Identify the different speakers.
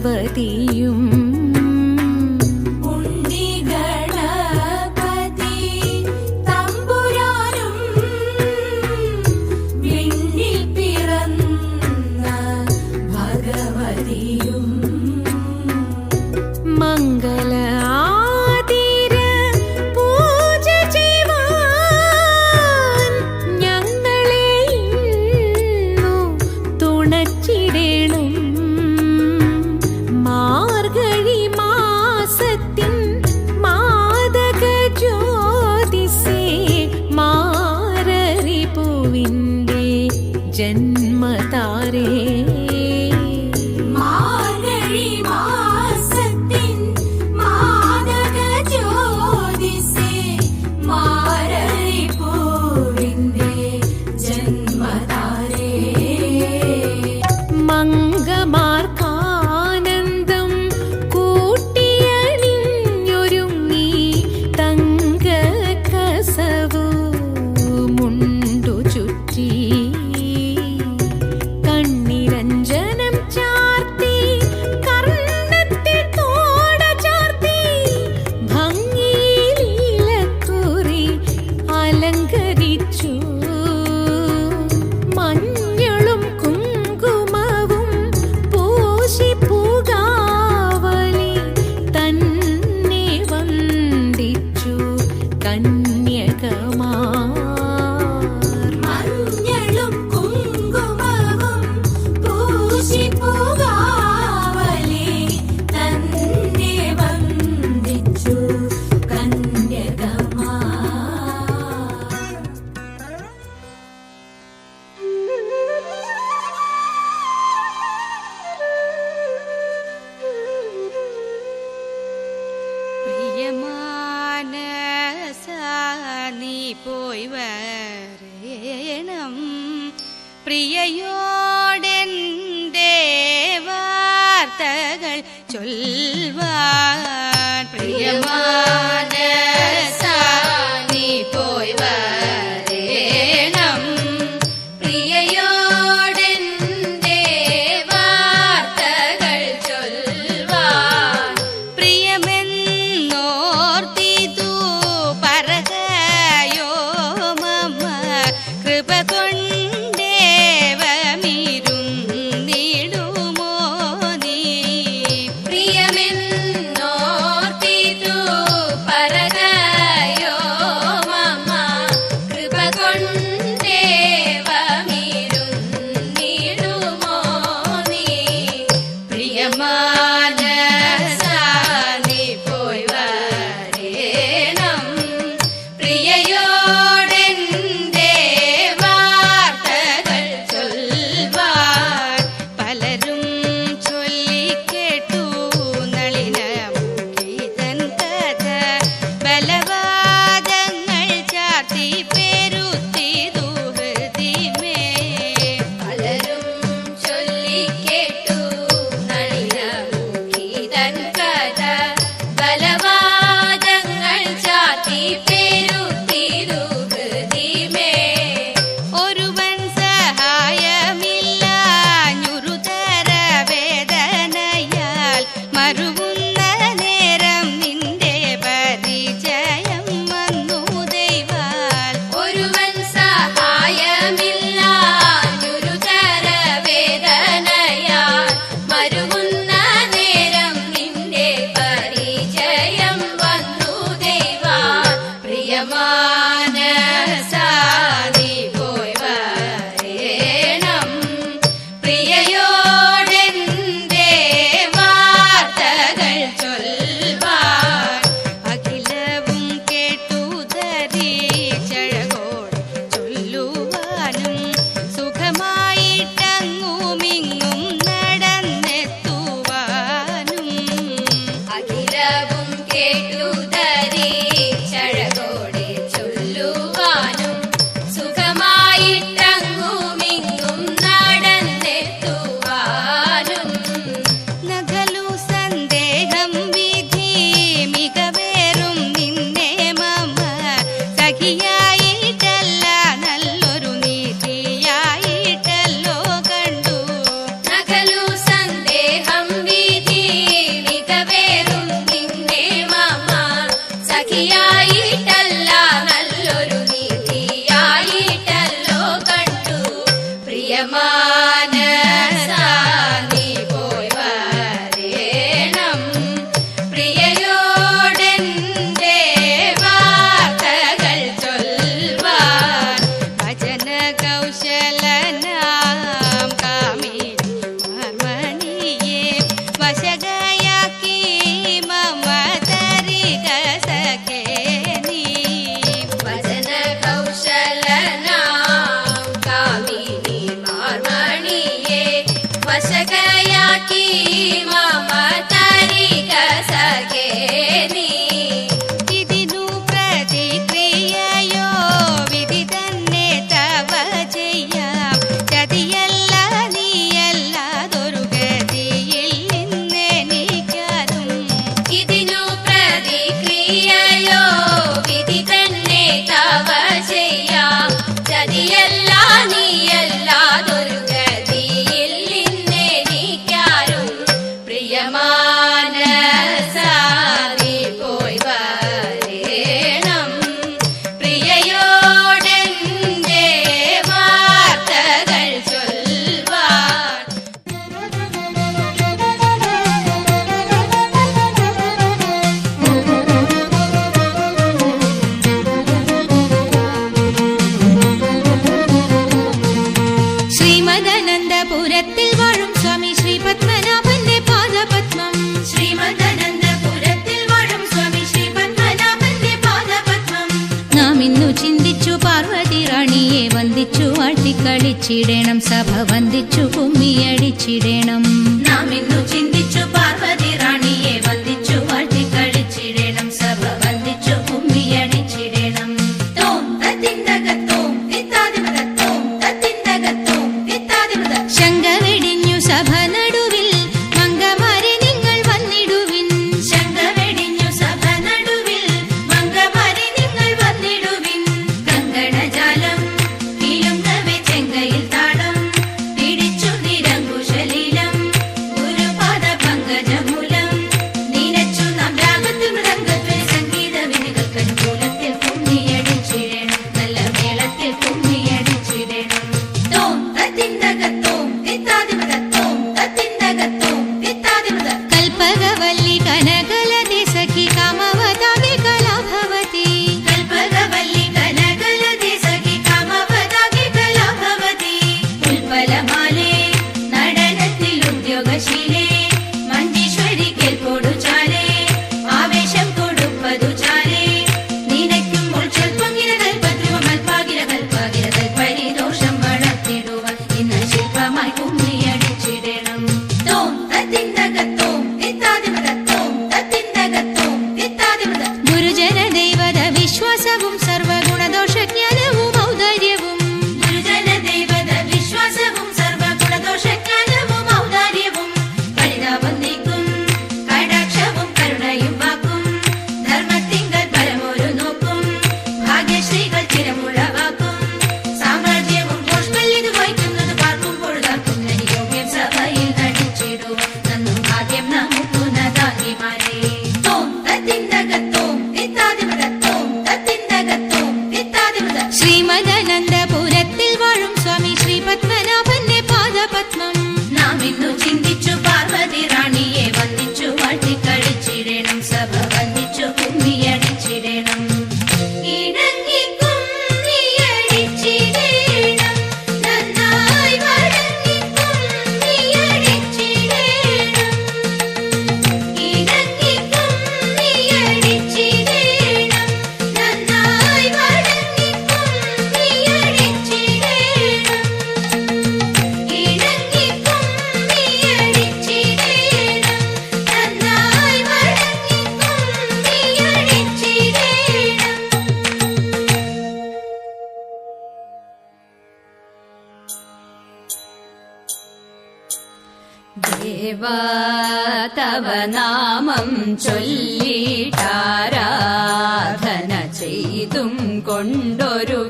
Speaker 1: ഭഗവതിയും
Speaker 2: போய்வரேனம் பிரியையோடென் தேவார்த்தகள் சொல்வார். பிரியமான கருவு വന്ദിച്ചിടേണം സഭ വന്ദിച്ചു കുമ്മിയടിച്ചിടേണം
Speaker 1: നാം ഇന്നു ചിന്തിച്ചു പാർവതി റാണി
Speaker 3: ദേവാ തവ നാമം ചൊല്ലിട്ടാരാധന ചെയ്തും കൊണ്ടൊരു